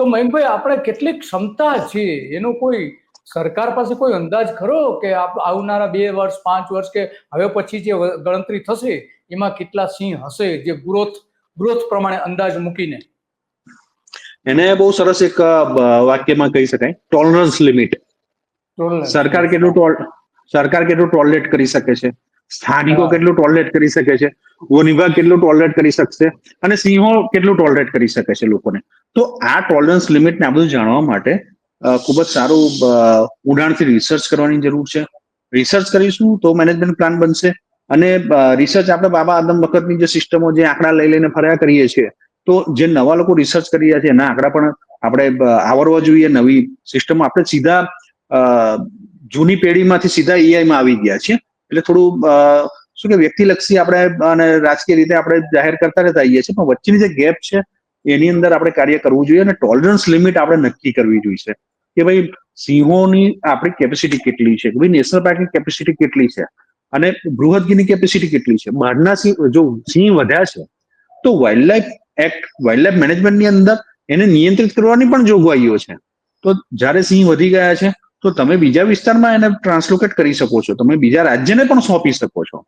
તો મયંકભાઈ આપણે કેટલી ક્ષમતા છે એનો કોઈ સરકાર પાસે કોઈ અંદાજ ખરો કે આવનારા બે વર્ષ પાંચ વર્ષ કે હવે પછી જે ગણતરી થશે એમાં કેટલા સિંહ હશે જે ગ્રોથ ગ્રોથ પ્રમાણે અંદાજ મૂકીને? એને બહુ સરસ એક વાક્યમાં કહી શકાય. Tolerance limit. સરકાર કેટલું ટોલ સરકાર કેટલું ટોલરેટ કરી શકે છે? સ્થાનિકો કેટલું ટોલરેટ કરી શકે છે? વન વિભાગ કેટલું ટોલરેટ કરી શકશે? અને સિંહો કેટલું ટોલરેટ કરી શકે છે લોકોને? તો આ ટોલરન્સ લિમિટને આ બધું જાણવા માટે ખૂબ જ સારું ઉડાણથી રિસર્ચ કરવાની જરૂર છે. રિસર્ચ કરીશું તો મેનેજમેન્ટ પ્લાન બનશે અને રિસર્ચ આપણે બાબા આદમ વખતની જે સિસ્ટમો જે આંકડા લઈ લઈને ફર્યા કરીએ છીએ, તો જે નવા લોકો રિસર્ચ કરી રહ્યા છે એના આંકડા પણ આપણે આવરવા જોઈએ. નવી સિસ્ટમ આપણે સીધા જૂની પેઢીમાંથી સીધા AI માં આવી ગયા છીએ. એટલે થોડું શું કે વ્યક્તિલક્ષી આપણે અને રાજકીય રીતે આપણે જાહેર કરતા રહેતા આવીએ છીએ. પણ વચ્ચેની જે ગેપ છે એની અંદર આપણે કાર્ય કરવું જોઈએ અને ટોલરન્સ લિમિટ આપણે નક્કી કરવી જોઈએ કે ભાઈ સિંહોની આપણી કેપેસિટી કેટલી છે ભાઈ નેશનલ પાર્કની કેપેસિટી કેટલી છે અને બૃહદગીની કેપેસિટી કેટલી છે. બહારના સિંહ, જો સિંહ વધ્યા છે, તો wildlife act wildlife મેનેજમેન્ટની અંદર એને નિયંત્રિત કરવાની પણ જોગવાઈઓ છે. તો જ્યારે સિંહ વધી ગયા છે, તો તમે બીજા વિસ્તારમાં એને ટ્રાન્સલોકેટ કરી શકો છો. તમે બીજા રાજ્યને પણ સોંપી શકો છો.